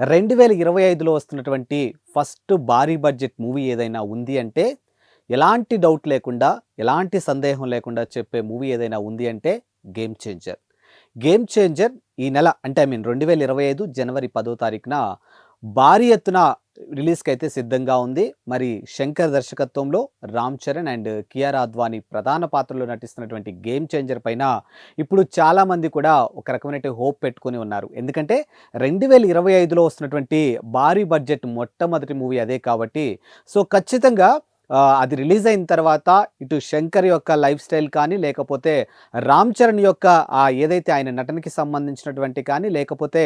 రెండు వేల ఇరవై ఐదులో వస్తున్నటువంటి ఫస్ట్ భారీ బడ్జెట్ మూవీ ఏదైనా ఉంది అంటే ఎలాంటి డౌట్ లేకుండా ఎలాంటి సందేహం లేకుండా చెప్పే మూవీ ఏదైనా ఉంది అంటే గేమ్ చేంజర్ గేమ్ చేంజర్ ఈ నెల అంటే ఐ మీన్ రెండు వేల ఇరవై ఐదు జనవరి పదో తారీఖున భారీ ఎత్తున రిలీజ్కి అయితే సిద్ధంగా ఉంది. మరి శంకర్ దర్శకత్వంలో రామ్ చరణ్ అండ్ కియారా అద్వానీ ప్రధాన పాత్రలో నటిస్తున్నటువంటి గేమ్ చేంజర్ పైన ఇప్పుడు చాలామంది కూడా ఒక రకమైన హోప్ పెట్టుకుని ఉన్నారు. ఎందుకంటే రెండు వేల ఇరవై ఐదులో వస్తున్నటువంటి భారీ బడ్జెట్ మొట్టమొదటి మూవీ అదే కాబట్టి సో ఖచ్చితంగా అది రిలీజ్ అయిన తర్వాత ఇటు శంకర్ యొక్క లైఫ్ స్టైల్ కానీ లేకపోతే రామ్ చరణ్ యొక్క ఆ ఏదైతే ఆయన నటనకి సంబంధించినటువంటి కానీ లేకపోతే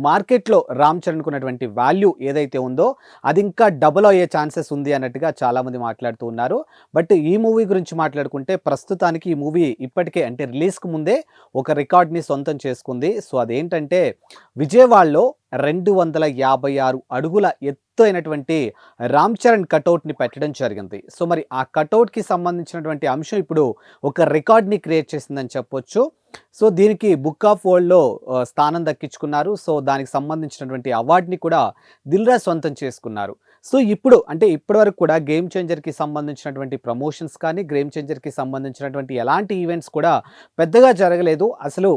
మార్కెట్లో రామ్ చరణ్కు ఉన్నటువంటి వాల్యూ ఏదైతే ఉందో అది ఇంకా డబుల్ అయ్యే ఛాన్సెస్ ఉంది అన్నట్టుగా చాలామంది మాట్లాడుతూ ఉన్నారు. బట్ ఈ మూవీ గురించి మాట్లాడుకుంటే ప్రస్తుతానికి ఈ మూవీ ఇప్పటికే అంటే రిలీజ్కి ముందే ఒక రికార్డ్ని సొంతం చేసుకుంది. సో అదేంటంటే విజయవాడలో రెండు వందల యాభై ఆరు అడుగుల ఎత్తు అయినటువంటి రామ్ చరణ్ కటౌట్ని పెట్టడం జరిగింది. సో మరి ఆ కటౌట్కి సంబంధించినటువంటి అంశం ఇప్పుడు ఒక రికార్డ్ని క్రియేట్ చేసిందని చెప్పొచ్చు. సో దీనికి బుక్ ఆఫ్ వరల్డ్లో స్థానం దక్కించుకున్నారు. సో దానికి సంబంధించినటువంటి అవార్డుని కూడా దిల్రా సొంతం చేసుకున్నారు. సో ఇప్పుడు అంటే ఇప్పటివరకు కూడా గేమ్ చేంజర్కి సంబంధించినటువంటి ప్రమోషన్స్ కానీ గేమ్ చేంజర్కి సంబంధించినటువంటి ఎలాంటి ఈవెంట్స్ కూడా పెద్దగా జరగలేదు. అసలు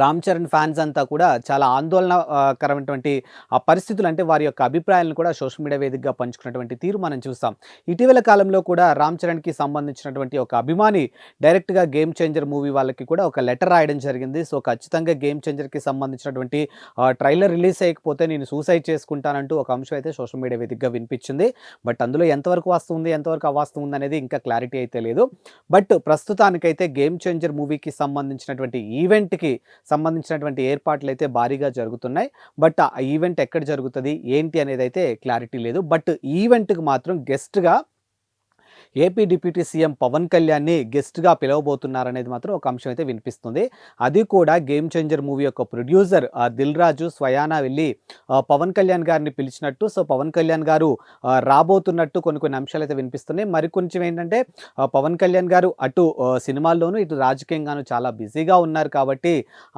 రామ్ చరణ్ ఫ్యాన్స్ అంతా కూడా చాలా ఆందోళనకరమైనటువంటి ఆ పరిస్థితులు అంటే వారి యొక్క అభిప్రాయాలను కూడా సోషల్ మీడియా వేదికగా పంచుకున్నటువంటి తీరు మనం చూస్తాం. ఇటీవల కాలంలో కూడా రామ్ చరణ్కి సంబంధించినటువంటి ఒక అభిమాని డైరెక్ట్గా గేమ్ చేంజర్ మూవీ వాళ్ళకి కూడా ఒక లెటర్ రాయడం జరిగింది. సో ఖచ్చితంగా గేమ్ చేంజర్కి సంబంధించినటువంటి ట్రైలర్ రిలీజ్ అయ్యకపోతే నేను సూసైడ్ చేసుకుంటానంటూ ఒక అంశం అయితే సోషల్ మీడియా వేదికగా వినిపించింది. బట్ అందులో ఎంతవరకు వస్తుంది ఎంతవరకు అవాస్తు ఉంది అనేది ఇంకా క్లారిటీ అయితే లేదు. బట్ ప్రస్తుతానికైతే గేమ్ చేంజర్ మూవీకి సంబంధించినటువంటి ఈవెంట్కి సంబంధించినటువంటి ఏర్పాట్లు అయితే భారీగా జరుగుతున్నాయి. బట్ ఆ ఈవెంట్ ఎక్కడ జరుగుతుంది? ఏంటి అనేది అయితే క్లారిటీ లేదు. బట్ ఈవెంట్కి మాత్రం గెస్ట్గా ఏపీ డిప్యూటీ సీఎం పవన్ కళ్యాణ్ని గెస్ట్గా పిలవబోతున్నారనేది మాత్రం ఒక అంశం అయితే వినిపిస్తుంది. అది కూడా గేమ్ చేంజర్ మూవీ యొక్క ప్రొడ్యూసర్ దిల్ రాజు స్వయానా వెళ్ళి పవన్ కళ్యాణ్ గారిని పిలిచినట్టు సో పవన్ కళ్యాణ్ గారు రాబోతున్నట్టు కొన్ని కొన్ని అంశాలు అయితే వినిపిస్తున్నాయి. మరికొంచెం ఏంటంటే పవన్ కళ్యాణ్ గారు అటు సినిమాల్లోనూ ఇటు రాజకీయంగాను చాలా బిజీగా ఉన్నారు కాబట్టి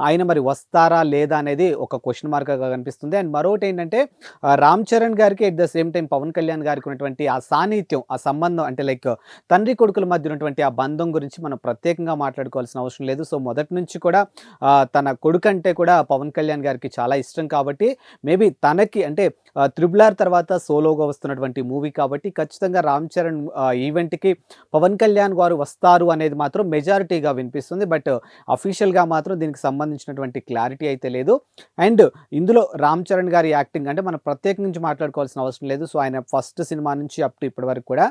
ఆయన మరి వస్తారా లేదా అనేది ఒక క్వశ్చన్ మార్క్గా కనిపిస్తుంది. అండ్ మరొకటి ఏంటంటే రామ్ చరణ్ గారికి at the same time Pawan Kalyan గారికి ఉన్నటువంటి ఆ సాన్నిహిత్యం ఆ సంబంధం అంటే లైక్ తండ్రి కొడుకుల మధ్య ఉన్నటువంటి ఆ బంధం గురించి మనం ప్రత్యేకంగా మాట్లాడుకోవాల్సిన అవసరం లేదు. సో మొదటి నుంచి కూడా తన కొడుకు అంటే కూడా పవన్ కళ్యాణ్ గారికి చాలా ఇష్టం కాబట్టి మేబీ తనకి అంటే త్రిబుల్ ఆర్ తర్వాత సోలోగా వస్తున్నటువంటి మూవీ కాబట్టి ఖచ్చితంగా రామ్ చరణ్ ఈవెంట్కి పవన్ కళ్యాణ్ గారు వస్తారు అనేది మాత్రం మెజారిటీగా వినిపిస్తుంది. బట్ అఫీషియల్గా మాత్రం దీనికి సంబంధించినటువంటి క్లారిటీ అయితే లేదు. అండ్ ఇందులో రామ్ చరణ్ గారి యాక్టింగ్ అంటే మనం ప్రత్యేకించి మాట్లాడుకోవాల్సిన అవసరం లేదు. సో ఆయన ఫస్ట్ సినిమా నుంచి అప్ టు ఇప్పటి వరకు కూడా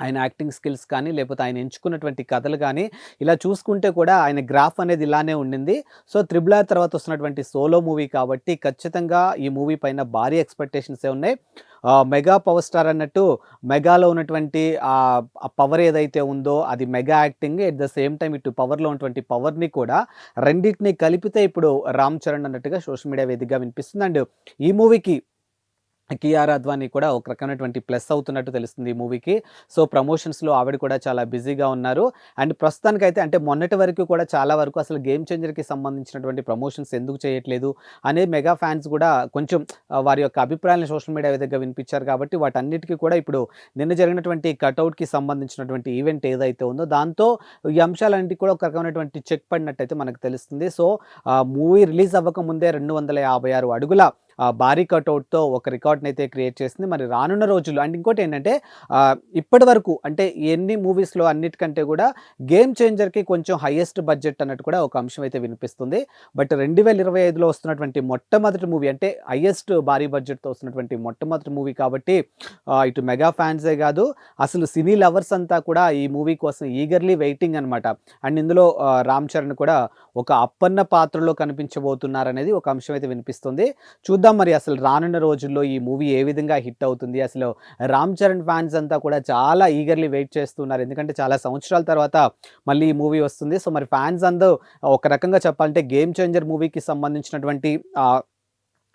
ఆయన యాక్టింగ్ స్కిల్స్ కానీ లేకపోతే ఆయన ఎంచుకున్నటువంటి కథలు కానీ ఇలా చూసుకుంటే కూడా ఆయన గ్రాఫ్ అనేది ఇలానే ఉండింది. సో త్రిబుల్ ఆర్ తర్వాత వస్తున్నటువంటి సోలో మూవీ కాబట్టి ఖచ్చితంగా ఈ మూవీ పైన భారీ ఎక్స్పెక్టేషన్సే ఉన్నాయి. మెగా పవర్ స్టార్ అన్నట్టు మెగాలో ఉన్నటువంటి ఆ పవర్ ఏదైతే ఉందో అది mega acting at the same time ఇటు పవర్లో ఉన్నటువంటి పవర్ని కూడా రెండింటిని కలిపితే ఇప్పుడు రామ్ చరణ్ అన్నట్టుగా సోషల్ మీడియా వేదికగా వినిపిస్తుంది. అండ్ ఈ మూవీకి కియారా అద్వానీ కూడా ఒక రకమైనటువంటి ప్లస్ అవుతున్నట్టు తెలుస్తుంది ఈ మూవీకి. సో ప్రమోషన్స్లో ఆవిడ కూడా చాలా బిజీగా ఉన్నారు. అండ్ ప్రస్తుతానికైతే అంటే మొన్నటి వరకు కూడా చాలా వరకు అసలు గేమ్ చేంజర్కి సంబంధించినటువంటి ప్రమోషన్స్ ఎందుకు చేయట్లేదు అనే మెగా ఫ్యాన్స్ కూడా కొంచెం వారి యొక్క అభిప్రాయాలను సోషల్ మీడియా దగ్గర వినిపించారు కాబట్టి వాటన్నిటికీ కూడా ఇప్పుడు నిన్న జరిగినటువంటి కటౌట్కి సంబంధించినటువంటి ఈవెంట్ ఏదైతే ఉందో దాంతో ఈ అంశాలన్నింటికి కూడా ఒక రకమైనటువంటి చెక్ పడినట్టయితే మనకు తెలుస్తుంది. సో మూవీ రిలీజ్ అవ్వక ముందే రెండు వందల యాభై ఆరు అడుగుల భారీ కటౌట్తో ఒక రికార్డ్ని అయితే క్రియేట్ చేసింది. మరి రానున్న రోజులు అండ్ ఇంకోటి ఏంటంటే ఇప్పటి వరకు అంటే ఎన్ని మూవీస్లో అన్నిటికంటే కూడా గేమ్ చేంజర్కి కొంచెం హైయెస్ట్ బడ్జెట్ అన్నట్టు కూడా ఒక అంశం అయితే వినిపిస్తుంది. బట్ రెండు వేల ఇరవై ఐదులో వస్తున్నటువంటి మొట్టమొదటి మూవీ అంటే హయ్యెస్ట్ భారీ బడ్జెట్తో వస్తున్నటువంటి మొట్టమొదటి మూవీ కాబట్టి ఇటు మెగా ఫ్యాన్సే కాదు అసలు సినీ లవర్స్ అంతా కూడా ఈ మూవీ కోసం ఈగర్లీ వెయిటింగ్ అనమాట అండ్ ఇందులో రామ్ చరణ్ కూడా ఒక అప్పన్న పాత్రలో కనిపించబోతున్నారనేది ఒక అంశం అయితే వినిపిస్తుంది. చూద్దాం మరి. అసలు రానున్న రోజుల్లో ఈ మూవీ ఏ విధంగా హిట్ అవుతుంది? అసలు రామ్ చరణ్ ఫ్యాన్స్ అంతా కూడా చాలా ఈగర్లీ వెయిట్ చేస్తున్నారు. ఎందుకంటే చాలా సంవత్సరాల తర్వాత మళ్ళీ ఈ మూవీ వస్తుంది. సో మరి ఫ్యాన్స్ అందరూ ఒక రకంగా చెప్పాలంటే గేమ్ చేంజర్ మూవీకి సంబంధించినటువంటి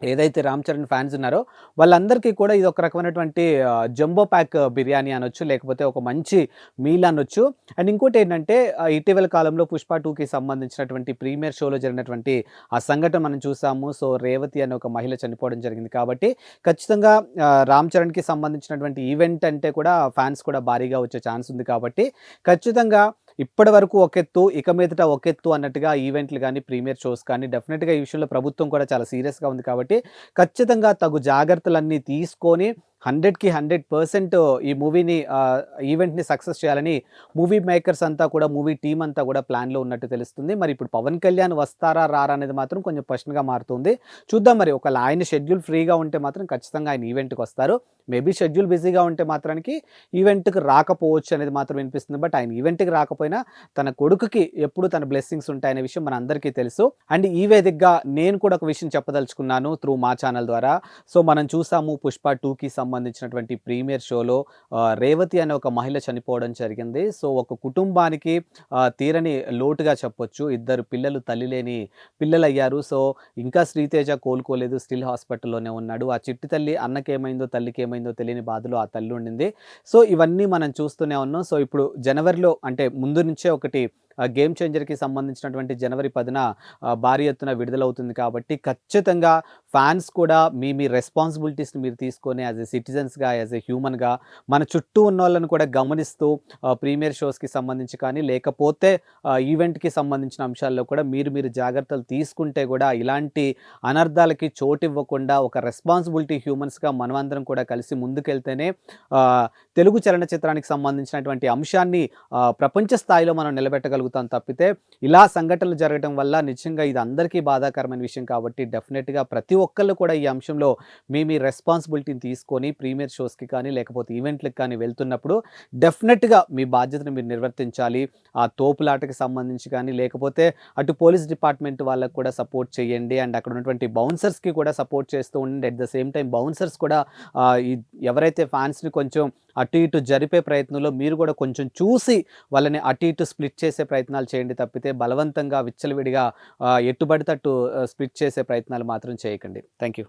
ఏదైతే రామ్ చరణ్ ఫ్యాన్స్ ఉన్నారో వాళ్ళందరికీ కూడా ఇది ఒక రకమైనటువంటి జంబో ప్యాక్ బిర్యానీ అనొచ్చు. లేకపోతే ఒక మంచి మీల్ అనొచ్చు. అండ్ ఇంకోటి ఏంటంటే ఇటీవల కాలంలో 'పుష్ప టూకి సంబంధించినటువంటి ప్రీమియర్ షోలో జరిగినటువంటి ఆ సంఘటన మనం చూసాము. సో, రేవతి అనే ఒక మహిళ చనిపోవడం జరిగింది కాబట్టి ఖచ్చితంగా రామ్ చరణ్‌కి సంబంధించినటువంటి ఈవెంట్ అంటే కూడా ఫ్యాన్స్ కూడా భారీగా వచ్చే ఛాన్స్ ఉంది కాబట్టి ఖచ్చితంగా ఇప్పటి వరకు ఒక ఎత్తు, ఇక మీదట ఒక ఎత్తు అన్నట్టుగా ఈవెంట్లు కానీ ప్రీమియర్ షోస్ కానీ డెఫినెట్గా ఈ విషయంలో ప్రభుత్వం కూడా చాలా సీరియస్‌గా ఉంది కాబట్టి ఖచ్చితంగా తగు జాగ్రత్తలన్నీ తీసుకొని 100కి 100% ఈ మూవీని ఈవెంట్‌ని సక్సెస్ చేయాలని మూవీ మేకర్స్ అంతా కూడా మూవీ టీమ్ అంతా కూడా ప్లాన్‌లో ఉన్నట్టు తెలుస్తుంది. మరి ఇప్పుడు పవన్ కళ్యాణ్ వస్తారా? రారా? అనేది మాత్రం కొంచెం ప్రశ్నగా మారుతుంది. చూద్దాం మరి ఒకవేళ ఆయన షెడ్యూల్ ఫ్రీగా ఉంటే మాత్రం ఖచ్చితంగా ఆయన ఈవెంట్‌కి వస్తారు. మేబీ షెడ్యూల్ బిజీగా ఉంటే మాత్రానికి ఈవెంట్‌కి రాకపోవచ్చు అనేది మాత్రం వినిపిస్తుంది. బట్ ఆయన ఈవెంట్‌కి రాకపోయినా తన కొడుకుకి ఎప్పుడు తన బ్లెస్సింగ్స్ ఉంటాయనే విషయం మన అందరికీ తెలుసు. అండ్ ఈ వేదికగా నేను కూడా ఒక విషయం చెప్పదలుచుకున్నాను త్రూ మా ఛానల్ ద్వారా. సో, మనం చూసాము 'పుష్ప టూకి 2'కి సంబంధించినటువంటి ప్రీమియర్ షోలో రేవతి అనే ఒక మహిళ చనిపోవడం జరిగింది. సో, ఒక కుటుంబానికి తీరని లోటుగా చెప్పొచ్చు. ఇద్దరు పిల్లలు తల్లి లేని పిల్లలయ్యారు. సో, ఇంకా శ్రీతేజ కోలుకోలేదు. స్టిల్ హాస్పిటల్‌లోనే ఉన్నాడు. ఆ చిట్టి తల్లి అన్నకేమైందో, తల్లికేమైందో తెలియని బాధలో ఆ తల్లి ఉండింది. సో, ఇవన్నీ మనం చూస్తూనే ఉన్నాం. సో, ఇప్పుడు జనవరిలో అంటే ముందు నుంచే ఒకటి 'గేమ్ చేంజర్'కి సంబంధించినటువంటి జనవరి పదిన భారీ ఎత్తున విడుదలవుతుంది కాబట్టి ఖచ్చితంగా ఫ్యాన్స్ కూడా మీ మీ రెస్పాన్సిబిలిటీస్‌ని మీరు తీసుకొని యాజ్ ఎ సిటిజన్స్‌గా, యాజ్ ఎ హ్యూమన్‌గా మన చుట్టూ ఉన్న వాళ్ళని కూడా గమనిస్తూ ప్రీమియర్ షోస్‌కి సంబంధించి కానీ లేకపోతే ఈవెంట్‌కి సంబంధించిన అంశాల్లో కూడా మీరు మీరు జాగ్రత్తలు తీసుకుంటే కూడా ఇలాంటి అనర్థాలకి చోటు ఇవ్వకుండా ఒక రెస్పాన్సిబిలిటీ హ్యూమన్స్‌గా మనమందరం కూడా కలిసి ముందుకెళ్తేనే తెలుగు చలనచిత్రానికి సంబంధించినటువంటి అంశాన్ని ప్రపంచ స్థాయిలో మనం నిలబెట్టగలుగుతాం. తప్పితే ఇలా సంఘటనలు జరగడం వల్ల నిజంగా ఇది అందరికీ బాధాకరమైన విషయం కాబట్టి డెఫినెట్‌గా ప్రతి ఒక్కళ్ళు కూడా ఈ అంశంలో మీ మీ రెస్పాన్సిబిలిటీని తీసుకొని ప్రీమియర్ షోస్‌కి కానీ లేకపోతే ఈవెంట్లకు కానీ వెళ్తున్నప్పుడు డెఫినెట్‌గా మీ బాధ్యతను మీరు నిర్వర్తించాలి. ఆ తోపులాటకి సంబంధించి కానీ లేకపోతే అటు పోలీస్ డిపార్ట్‌మెంట్ వాళ్ళకి కూడా సపోర్ట్ చేయండి. అండ్ అక్కడ ఉన్నటువంటి బౌన్సర్స్‌కి కూడా సపోర్ట్ చేస్తూ ఉండండి. At the same time bouncers కూడా ఈ ఎవరైతే ఫ్యాన్స్‌ని కొంచెం అటు ఇటు జరిపే ప్రయత్నంలో మీరు కూడా కొంచెం చూసి వాళ్ళని అటు ఇటు స్ప్లిట్ చేసే ప్రయత్నం ప్రయత్నాలు చేయండి తప్పితే బలవంతంగా విచ్చలవిడిగా ఎట్టుబడితట్టు స్ప్లిట్ చేసే ప్రయత్నాలు మాత్రం చేయకండి. Thank you.